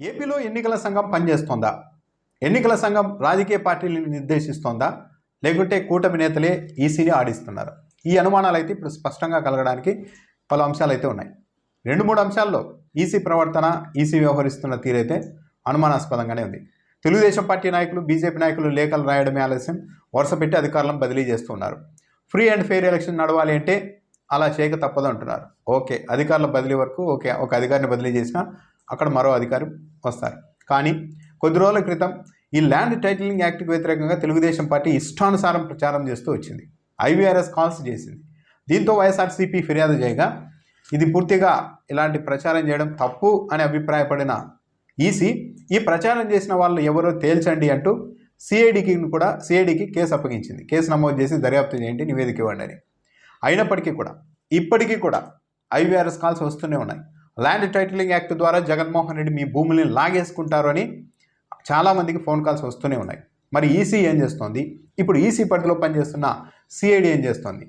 ఏపీలో ఎన్నికల సంఘం పనిచేస్తోందా? ఎన్నికల సంఘం రాజకీయ పార్టీలను నిర్దేశిస్తోందా? లేకుంటే కూటమి నేతలే ఈసీని ఆడిస్తున్నారు. ఈ అనుమానాలు అయితే ఇప్పుడు స్పష్టంగా కలగడానికి పలు అంశాలు అయితే ఉన్నాయి. రెండు మూడు అంశాల్లో ఈసీ ప్రవర్తన ఈసీ వ్యవహరిస్తున్న తీరైతే అనుమానాస్పదంగానే ఉంది. తెలుగుదేశం పార్టీ నాయకులు బీజేపీ నాయకులు లేఖలు రాయడమే ఆలస్యం. వరుస పెట్టి అధికారులను బదిలీ చేస్తున్నారు ఫ్రీ అండ్ ఫెయిర్ ఎలక్షన్ నడవాలి అంటే అలా చేయక తప్పదు అంటున్నారు. ఓకే అధికారుల బదిలీ వరకు ఓకే ఒక అధికారిని బదిలీ చేసినా అక్కడ మరో అధికారి వస్తారు. కానీ కొద్ది రోజుల క్రితం ఈ ల్యాండ్ టైటిలింగ్ యాక్ట్కి వ్యతిరేకంగా తెలుగుదేశం పార్టీ ఇష్టానుసారం ప్రచారం చేస్తూ వచ్చింది. ఐవీఆర్ఎస్ కాల్స్ చేసింది. దీంతో వైఎస్ఆర్సీపీ ఫిర్యాదు చేయగా ఇది పూర్తిగా ఇలాంటి ప్రచారం చేయడం తప్పు అని అభిప్రాయపడిన ఈసీ ఈ ప్రచారం చేసిన వాళ్ళు ఎవరో తేల్చండి అంటూ సిఐడికి కూడా సిఐడికి కేసు అప్పగించింది. కేసు నమోదు చేసి దర్యాప్తు చేయండి నివేదిక ఇవ్వండి అని. అయినప్పటికీ కూడా ఇప్పటికీ కూడా ఐవీఆర్ఎస్ కాల్స్ వస్తూనే ఉన్నాయి. ల్యాండ్ టైటిలింగ్ యాక్ట్ ద్వారా జగన్మోహన్ రెడ్డి మీ భూముల్ని లాగేసుకుంటారు అని చాలామందికి ఫోన్ కాల్స్ వస్తూనే ఉన్నాయి. మరి ఈసీ ఏం చేస్తోంది? ఇప్పుడు ఈసీ పరిధిలో పనిచేస్తున్న సిఐడి ఏం చేస్తోంది?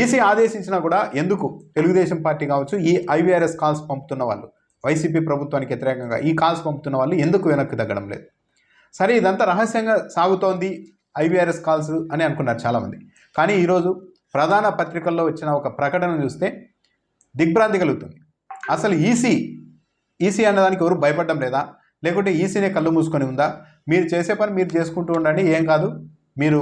ఈసీ ఆదేశించినా కూడా ఎందుకు? తెలుగుదేశం పార్టీ కావచ్చు ఈ ఐవీఆర్ఎస్ కాల్స్ పంపుతున్న వాళ్ళు వైసీపీ ప్రభుత్వానికి వ్యతిరేకంగా ఈ కాల్స్ పంపుతున్న వాళ్ళు ఎందుకు వెనక్కి తగ్గడం లేదు? సరే ఇదంతా రహస్యంగా సాగుతోంది ఐవీఆర్ఎస్ కాల్స్ అని అనుకున్నారు చాలామంది. కానీ ఈరోజు ప్రధాన పత్రికల్లో వచ్చిన ఒక ప్రకటన చూస్తే దిగ్భ్రాంతి కలుగుతుంది. అసలు ఈసీ ఈసీ అన్నదానికి ఎవరు భయపడడం లేదా? లేకుంటే ఈసీనే కళ్ళు మూసుకొని ఉందా? మీరు చేసే పని మీరు చేసుకుంటూ ఉండండి ఏం కాదు. మీరు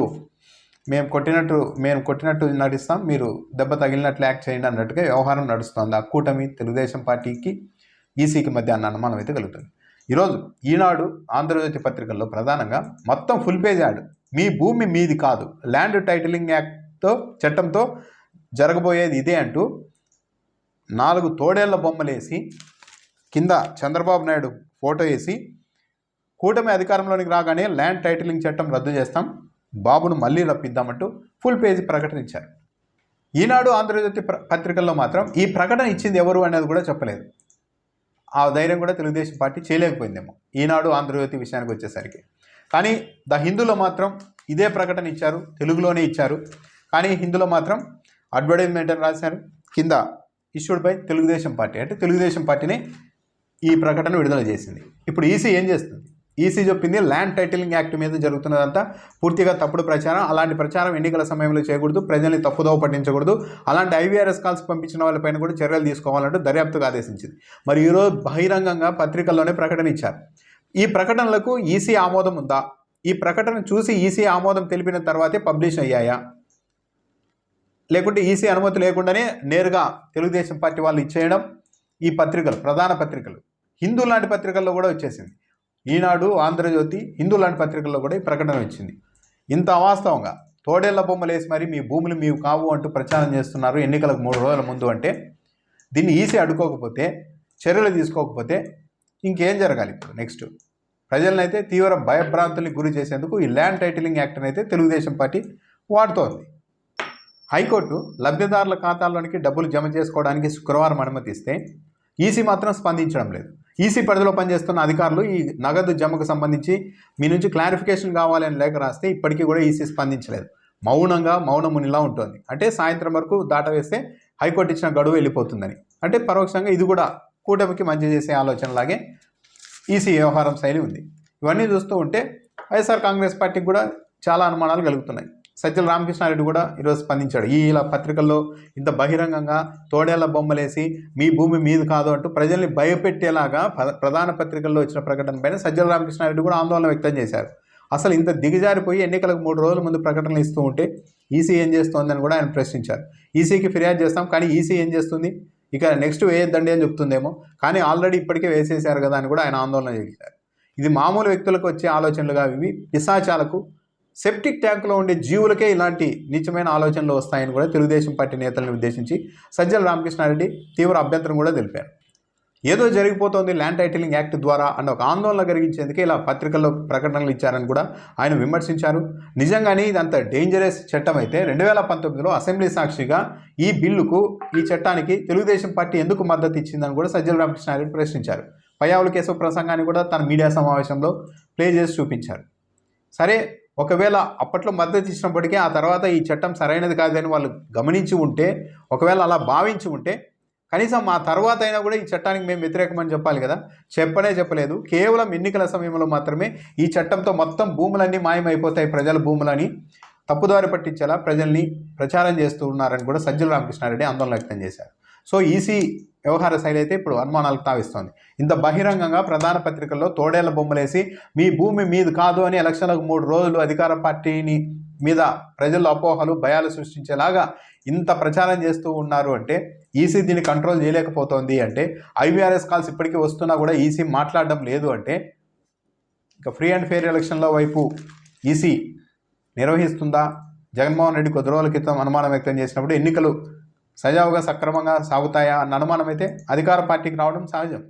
మేము కొట్టినట్టు మేము కొట్టినట్టు నటిస్తాం మీరు దెబ్బ తగిలినట్లు యాక్ట్ చేయండి అన్నట్టుగా వ్యవహారం నడుస్తుంది. ఆ కూటమి తెలుగుదేశం పార్టీకి ఈసీకి మధ్య అన్న అనుమానం అయితే కలుగుతుంది. ఈరోజు ఈనాడు ఆంధ్రజ్యోతి పత్రికల్లో ప్రధానంగా మొత్తం ఫుల్ పేజ్ యాడ్. మీ భూమి మీది కాదు. ల్యాండ్ టైటిలింగ్ యాక్ట్తో చట్టంతో జరగబోయేది ఇదే అంటూ నాలుగు తోడేళ్ళ బొమ్మలేసి కింద చంద్రబాబు నాయుడు ఫోటో వేసి కూటమి అధికారంలోనికి రాగానే ల్యాండ్ టైటిలింగ్ చట్టం రద్దు చేస్తాం బాబును మళ్ళీ రప్పిద్దామంటూ ఫుల్ పేజీ ప్రకటన ఇచ్చారు. ఈనాడు ఆంధ్రజ్యోతి పత్రికల్లో మాత్రం ఈ ప్రకటన ఇచ్చింది ఎవరు అనేది కూడా చెప్పలేదు. ఆ ధైర్యం కూడా తెలుగుదేశం పార్టీ చేయలేకపోయిందేమో ఈనాడు ఆంధ్రజ్యోతి విషయానికి వచ్చేసరికి. కానీ ద హిందూలో మాత్రం ఇదే ప్రకటన ఇచ్చారు తెలుగులోనే ఇచ్చారు. కానీ హిందూలో మాత్రం అడ్వర్టైజ్మెంట్ అని రాశారు కింద ఇష్యూడ్ బై తెలుగుదేశం పార్టీ అంటే తెలుగుదేశం పార్టీని ఈ ప్రకటన విడుదల చేసింది. ఇప్పుడు ఈసీ ఏం చేస్తుంది? ఈసీ చెప్పింది ల్యాండ్ టైటిలింగ్ యాక్ట్ మీద జరుగుతున్నదంతా పూర్తిగా తప్పుడు ప్రచారం అలాంటి ప్రచారం ఎన్నికల సమయంలో చేయకూడదు ప్రజల్ని తప్పుదోవ పట్టించకూడదు అలాంటి ఐవీఆర్ఎస్ కాల్స్ పంపించిన వాళ్ళపైన కూడా చర్యలు తీసుకోవాలంటూ దర్యాప్తుకు ఆదేశించింది. మరి ఈరోజు బహిరంగంగా పత్రికల్లోనే ప్రకటన ఇచ్చారు. ఈ ప్రకటనలకు ఈసీ ఆమోదం ఉందా? ఈ ప్రకటన చూసి ఈసీ ఆమోదం తెలిపిన తర్వాతే పబ్లిష్ అయ్యాయా? లేకుంటే ఈసీ అనుమతి లేకుండానే నేరుగా తెలుగుదేశం పార్టీ వాళ్ళు ఇచ్చేయడం ఈ పత్రికలు ప్రధాన పత్రికలు. హిందూ లాంటి పత్రికల్లో కూడా వచ్చేసింది. ఈనాడు ఆంధ్రజ్యోతి హిందూ లాంటి పత్రికల్లో కూడా ఈ ప్రకటన వచ్చింది. ఇంత అవాస్తవంగా తోడేళ్ళ బొమ్మలు వేసి మరి మీ భూములు మీవు కావు అంటూ ప్రచారం చేస్తున్నారు ఎన్నికలకు మూడు రోజుల ముందు అంటే దీన్ని ఈసీ అడుకోకపోతే చర్యలు తీసుకోకపోతే ఇంకేం జరగాలి ఇప్పుడు నెక్స్ట్? ప్రజలనైతే తీవ్ర భయభ్రాంతులకు గురి చేసేందుకు ఈ ల్యాండ్ టైటిలింగ్ యాక్ట్ని అయితే తెలుగుదేశం పార్టీ వాడుతోంది. హైకోర్టు లబ్ధిదారుల ఖాతాల్లోనికి డబ్బులు జమ చేసుకోవడానికి శుక్రవారం అనుమతిస్తే ఈసీ మాత్రం స్పందించడం లేదు. ఈసీ పరిధిలో పనిచేస్తున్న అధికారులు ఈ నగదు జమకు సంబంధించి మీ నుంచి క్లారిఫికేషన్ కావాలని లేఖ రాస్తే ఇప్పటికీ కూడా ఈసీ స్పందించలేదు. మౌనంగా మౌనమునిలా ఉంటుంది. అంటే సాయంత్రం వరకు దాటవేస్తే హైకోర్టు ఇచ్చిన గడువు వెళ్ళిపోతుందని. అంటే పరోక్షంగా ఇది కూడా కూటమికి మంచి చేసే ఆలోచనలాగే ఈసీ వ్యవహారం శైలి ఉంది. ఇవన్నీ చూస్తూ ఉంటే వైఎస్ఆర్ కాంగ్రెస్ పార్టీకి కూడా చాలా అనుమానాలు కలుగుతున్నాయి. సజ్జల రామకృష్ణారెడ్డి కూడా ఈరోజు స్పందించాడు. ఈ ఇలా పత్రికల్లో ఇంత బహిరంగంగా తోడేళ్ళ బొమ్మలేసి మీ భూమి మీది కాదు అంటూ ప్రజల్ని భయపెట్టేలాగా ప్ర- ప్రధాన పత్రికల్లో వచ్చిన ప్రకటన పైన సజ్జల రామకృష్ణారెడ్డి కూడా ఆందోళన వ్యక్తం చేశారు. అసలు ఇంత దిగజారిపోయి ఎన్నికలకు మూడు రోజుల ముందు ప్రకటనలు ఇస్తూ ఉంటే ఈసీ ఏం చేస్తోందని కూడా ఆయన ప్రశ్నించారు. ఈసీకి ఫిర్యాదు చేస్తాం కానీ ఈసీ ఏం చేస్తుంది? ఇక నెక్స్ట్ వేయొద్దండి అని చెప్తుందేమో కానీ ఆల్రెడీ ఇప్పటికే వేసేశారు కదా అని కూడా ఆయన ఆందోళన చేశారు. ఇది మామూలు వ్యక్తులకు వచ్చే ఆలోచనలుగా ఇవి పిశాచాలకు సెప్టిక్ ట్యాంకులో ఉండే జీవులకే ఇలాంటి నీచమైన ఆలోచనలు వస్తాయని కూడా తెలుగుదేశం పార్టీ నేతలను ఉద్దేశించి సజ్జల రామకృష్ణారెడ్డి తీవ్ర అభ్యంతరం కూడా తెలిపారు. ఏదో జరిగిపోతోంది ల్యాండ్ టైటిలింగ్ యాక్ట్ ద్వారా అన్న ఒక ఆందోళన కలిగించేందుకే ఇలా పత్రికల్లో ప్రకటనలు ఇచ్చారని కూడా ఆయన విమర్శించారు. నిజంగానే ఇదంత డేంజరస్ చట్టం అయితే రెండు వేల పంతొమ్మిదిలో అసెంబ్లీ సాక్షిగా ఈ బిల్లుకు ఈ చట్టానికి తెలుగుదేశం పార్టీ ఎందుకు మద్దతు ఇచ్చిందని కూడా సజ్జల రామకృష్ణారెడ్డి ప్రశ్నించారు. పయ్యావుల కేశవ ప్రసంగాన్ని కూడా తన మీడియా సమావేశంలో ప్లే చేసి చూపించారు. సరే ఒకవేళ అప్పట్లో మద్దతు ఇచ్చినప్పటికీ ఆ తర్వాత ఈ చట్టం సరైనది కాదని వాళ్ళు గమనించి ఉంటే ఒకవేళ అలా భావించి ఉంటే కనీసం మా తర్వాత అయినా కూడా ఈ చట్టానికి మేము వ్యతిరేకమని చెప్పాలి కదా? చెప్పనే చెప్పలేదు. కేవలం ఎన్నికల సమయంలో మాత్రమే ఈ చట్టంతో మొత్తం భూములన్నీ మాయమైపోతాయి ప్రజల భూములని. తప్పుదారి పట్టించేలా ప్రజల్ని ప్రచారం చేస్తూ ఉన్నారని కూడా సజ్జల రామకృష్ణారెడ్డి ఆందోళన వ్యక్తం చేశారు. సో ఈసీ వ్యవహార శైలి అయితే ఇప్పుడు అనుమానాలకు తావిస్తోంది. ఇంత బహిరంగంగా ప్రధాన పత్రికల్లో తోడేళ్ళ బొమ్మలేసి మీ భూమి మీది కాదు అని ఎలక్షన్లకు మూడు రోజులు అధికార పార్టీని మీద ప్రజల్లో అపోహలు భయాలు సృష్టించేలాగా ఇంత ప్రచారం చేస్తూ ఉన్నారు అంటే ఈసీ దీన్ని కంట్రోల్ చేయలేకపోతోంది అంటే ఐవీఆర్ఎస్ కాల్స్ ఇప్పటికీ వస్తున్నా కూడా ఈసీ మాట్లాడడం లేదు అంటే ఇక ఫ్రీ అండ్ ఫెయిర్ ఎలక్షన్ల వైపు ఈసీ నిర్వహిస్తుందా? జగన్మోహన్ రెడ్డి కొద్ది రోజుల క్రితం అనుమానం వ్యక్తం చేసినప్పుడు ఎన్నికలు సజావుగా సక్రమంగా సాగుతాయా అన్న అనుమానం అయితే అధికార పార్టీకి రావడం సహజం.